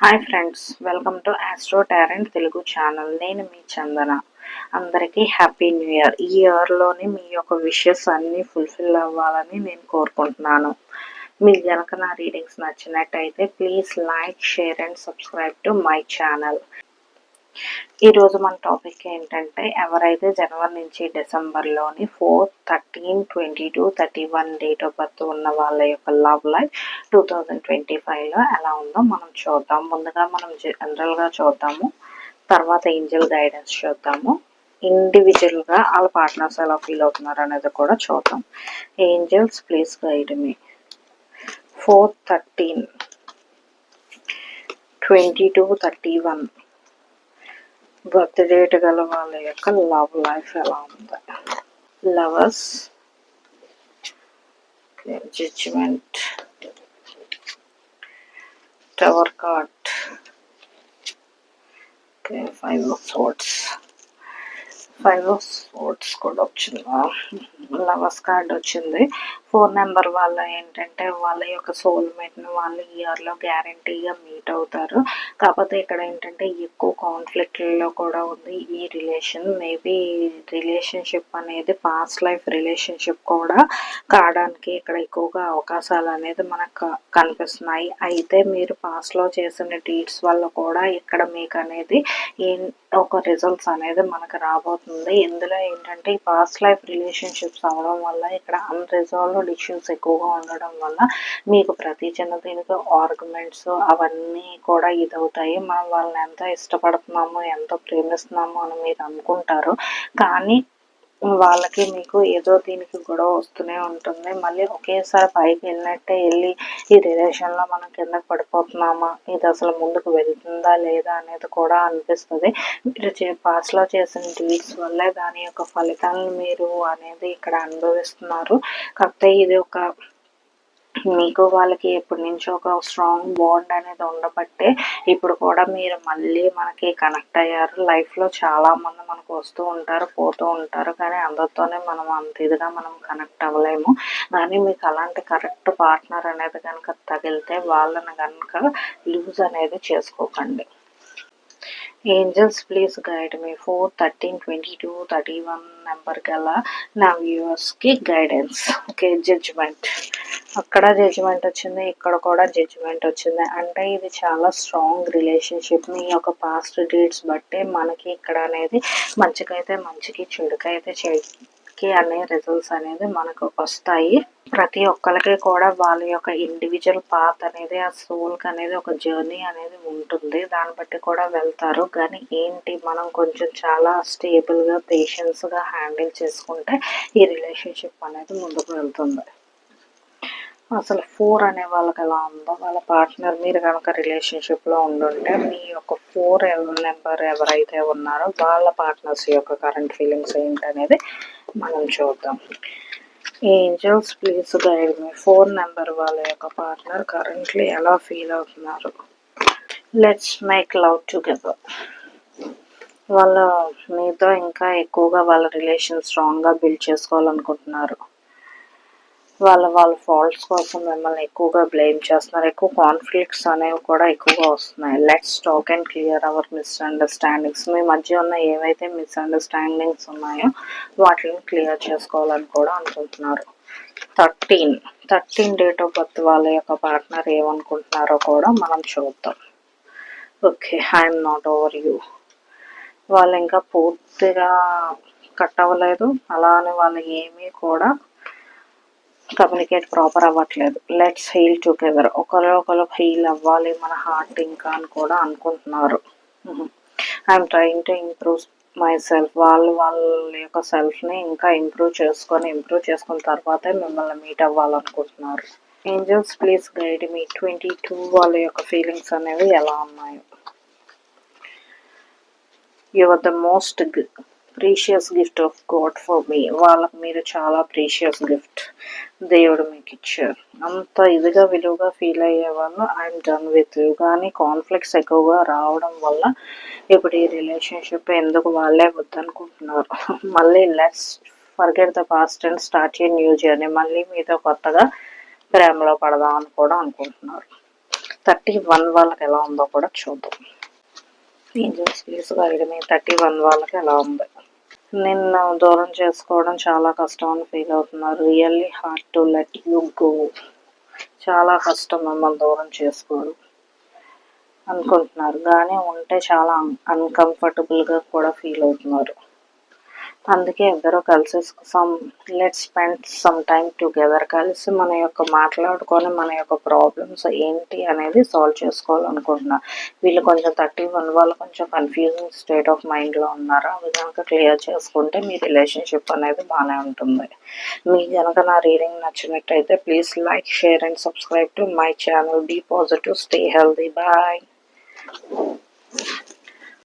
Hi friends welcome to Astro Torrent Telugu channel నేను మీ చందన. అందరికీ హ్యాపీ న్యూ ఇయర్ ఈ ఇయర్లోని మీ యొక్క విషెస్ అన్నీ ఫుల్ఫిల్ అవ్వాలని నేను కోరుకుంటున్నాను. మీకు కనుక నా రీడింగ్స్ నచ్చినట్టయితే please like share and subscribe to my channel ఈరోజు మన టాపిక్ ఏంటంటే ఎవరైతే జనవరి నుంచి డిసెంబర్లోని four thirteen twenty two thirty one date of birth ఉన్న వాళ్ళ యొక్క love life two thousand twenty ఫైవ్లో ఎలా ఉందో మనం చూద్దాం. ముందుగా మనం జనరల్గా చూద్దాము. తర్వాత ఏంజల్ గైడెన్స్ చూద్దాము. ఇండివిజువల్గా వాళ్ళ పార్ట్నర్స్ ఎలా ఫీల్ అవుతున్నారు అనేది కూడా చూద్దాం. Angels please guide me four thirteen twenty two thirty one birth date గల వాళ్ళ యొక్క లవ్ లైఫ్ ఎలా ఉంది? Lovers judgement. Tower card. Five of five of కూడా వచ్చింది? లవర్స్ కార్డ్ వచ్చింది. ఫోన్ నెంబర్ వాళ్ళ ఏంటంటే వాళ్ళ యొక్క సోల్మేట్ని వాళ్ళు ఇయర్లో గ్యారంటీగా మీట్ అవుతారు. కాకపోతే ఇక్కడ ఏంటంటే ఎక్కువ కాన్ఫ్లిక్ట్లో కూడా ఉంది ఈ రిలేషన్. మేబీ రిలేషన్షిప్ అనేది పాస్ట్ లైఫ్ రిలేషన్షిప్ కూడా కావడానికి ఇక్కడ ఎక్కువగా అవకాశాలు అనేది మనకు కనిపిస్తున్నాయి. అయితే మీరు పాస్ట్లో చేసిన డీట్స్ వల్ల కూడా ఇక్కడ మీకు అనేది ఒక రిజల్ట్స్ అనేది మనకు రాబోతుంది ఇందులో ఏంటంటే ఈ పాస్ట్ లైఫ్ రిలేషన్షిప్స్ అవడం వల్ల ఇక్కడ అన్రిజాల్వ్డ్ ఇష్యూస్ ఎక్కువగా ఉండడం వల్ల మీకు ప్రతి చిన్న దీనికి ఆర్గ్యుమెంట్స్ అవన్నీ కూడా ఇదవుతాయి. మనం వాళ్ళని ఎంత ఇష్టపడుతున్నాము ఎంత ప్రేమిస్తున్నాము అని మీరు అనుకుంటారు. కానీ వాళ్ళకి మీకు ఏదో దీనికి గొడవ వస్తూనే ఉంటుంది. మళ్ళీ ఒకేసారి పైకి వెళ్ళినట్టే వెళ్ళి ఈ రిలేషన్లో మనం కిందకి పడిపోతున్నామా? ఇది అసలు ముందుకు వెళ్తుందా లేదా అనేది కూడా అనిపిస్తుంది. మీరు పాస్ట్లో చేసిన డీడ్స్ వల్లే దాని యొక్క ఫలితాలను మీరు అనేది ఇక్కడ అనుభవిస్తున్నారు. కాకపోతే ఇది ఒక మీకు వాళ్ళకి ఎప్పటి నుంచో ఒక స్ట్రాంగ్ బాండ్ అనేది ఉండబట్టే ఇప్పుడు కూడా మీరు మళ్ళీ మనకి కనెక్ట్ అయ్యారు. లైఫ్లో చాలా మంది మనకు వస్తూ ఉంటారు పోతూ ఉంటారు. కానీ అందరితోనే మనం అంత ఇదిగా మనం కనెక్ట్ అవ్వలేము. కానీ మీకు అలాంటి కరెక్ట్ పార్ట్నర్ అనేది కనుక తగిలితే వాళ్ళని కనుక లూజ్ అనేది చేసుకోకండి. Angels please guide me four thirteen twenty two thirty one number గల నా వ్యూవర్స్కి గైడెన్స్ ఓకే జడ్జ్మెంట్ అక్కడ జడ్జిమెంట్ వచ్చింది ఇక్కడ కూడా జడ్జిమెంట్ వచ్చింది. అంటే ఇది చాలా స్ట్రాంగ్ రిలేషన్షిప్ మీ యొక్క పాస్ట్ డేట్స్ బట్టి మనకి ఇక్కడ అనేది మంచికైతే మంచికి చెడుకైతే చెడుకి అనే రిజల్ట్స్ అనేది మనకు వస్తాయి. ప్రతి ఒక్కరికి కూడా వాళ్ళ యొక్క ఇండివిజువల్ పాత్ అనేది ఆ సోల్కి అనేది ఒక జర్నీ అనేది ఉంటుంది. దాన్ని బట్టి కూడా వెళ్తారు. కానీ ఏంటి మనం కొంచెం చాలా స్టేబుల్గా పేషెన్స్గా హ్యాండిల్ చేసుకుంటే ఈ రిలేషన్షిప్ అనేది ముందుకు వెళ్తుంది. అసలు ఫోర్ అనే వాళ్ళకి ఎలా ఉందో వాళ్ళ పార్ట్నర్ మీరు కనుక రిలేషన్షిప్లో ఉండుంటే మీ యొక్క ఫోర్ నెంబర్ ఎవరైతే ఉన్నారో వాళ్ళ పార్ట్నర్స్ యొక్క కరెంట్ ఫీలింగ్స్ ఏంటనేది మనం చూద్దాం. Angels please guide me phone number వాళ్ళ యొక్క పార్ట్నర్ కరెంట్లీ ఎలా ఫీల్ అవుతున్నారు? లెట్స్ మేక్ లవ్ టుగెదర్ వాళ్ళ మీతో ఇంకా ఎక్కువగా వాళ్ళ రిలేషన్ స్ట్రాంగ్గా బిల్డ్ చేసుకోవాలనుకుంటున్నారు. వాళ్ళ వాళ్ళ ఫాల్ట్స్ కోసం మిమ్మల్ని ఎక్కువగా బ్లేమ్ చేస్తున్నారు. ఎక్కువ కాన్ఫ్లిక్ట్స్ అనేవి కూడా ఎక్కువగా వస్తున్నాయి. Let's talk and clear our misunderstandings మీ మధ్య ఉన్న ఏవైతే మిస్అండర్స్టాండింగ్స్ ఉన్నాయో వాటిని క్లియర్ చేసుకోవాలని కూడా అనుకుంటున్నారు. Thirteen thirteen date of birth వాళ్ళ యొక్క పార్ట్నర్ ఏమనుకుంటున్నారో కూడా మనం చూద్దాం. Okay I'm not over you వాళ్ళు ఇంకా పూర్తిగా కట్ అవ్వలేదు. అలానే వాళ్ళు ఏమీ కూడా కమ్యూనికేట్ ప్రాపర్ అవ్వట్లేదు. లెట్స్ హీల్ టుగెదర్ ఒకరు ఒకరు హీల్ అవ్వాలి మన హార్ట్ ఇంకా అని కూడా అనుకుంటున్నారు. I'm trying to improve myself వాళ్ళు వాళ్ళ యొక్క సెల్ఫ్ని ఇంకా ఇంప్రూవ్ చేసుకొని ఇంప్రూవ్ చేసుకున్న తర్వాతే మిమ్మల్ని meet అవ్వాలనుకుంటున్నారు. Angels please guide me twenty two వాళ్ళ యొక్క ఫీలింగ్స్ అనేవి ఎలా ఉన్నాయి. You are the most precious gift of God for me వాళ్ళకి మీరు చాలా ప్రీషియస్ గిఫ్ట్ దేవుడు మీకు ఇచ్చారు. అంత ఇదిగా విలువగా ఫీల్ అయ్యేవాళ్ళు ఐఎమ్ డన్ విత్ యూ కానీ కాన్ఫ్లిక్ట్స్ ఎక్కువగా రావడం వల్ల ఇప్పుడు ఈ రిలేషన్షిప్ ఎందుకు వాళ్ళే వద్దనుకుంటున్నారు. మళ్ళీ let's forget the past and start a new journey మళ్ళీ మీతో కొత్తగా ప్రేమలో పడదాం అని కూడా అనుకుంటున్నారు. థర్టీ వన్ వాళ్ళకి ఎలా ఉందో కూడా చూద్దాం. Angels please guide me thirty one వాళ్ళకి ఎలా ఉంది? నిన్ను దూరం చేసుకోవడం చాలా కష్టం అని ఫీల్ అవుతున్నారు. Really hard to let you go. చాలా కష్టం మిమ్మల్ని దూరం చేసుకోవడం అనుకుంటున్నారు. కానీ ఉంటే చాలా అన్కంఫర్టబుల్గా కూడా ఫీల్ అవుతున్నారు. అందుకే ఇద్దరు కలిసి some let spend some time together కలిసి మన యొక్క మాట్లాడుకొని మన యొక్క ప్రాబ్లమ్స్ ఏంటి అనేది సాల్వ్ చేసుకోవాలనుకుంటున్నారు వీళ్ళు కొంచెం థర్టీ వన్ వాళ్ళు కొంచెం కన్ఫ్యూజింగ్ స్టేట్ ఆఫ్ మైండ్లో ఉన్నారు? అవి కనుక క్లియర్ చేసుకుంటే మీ రిలేషన్షిప్ అనేది బాగానే ఉంటుంది. మీ కనుక నా రీడింగ్ నచ్చినట్టయితే please like share and subscribe to my channel be positive stay healthy bye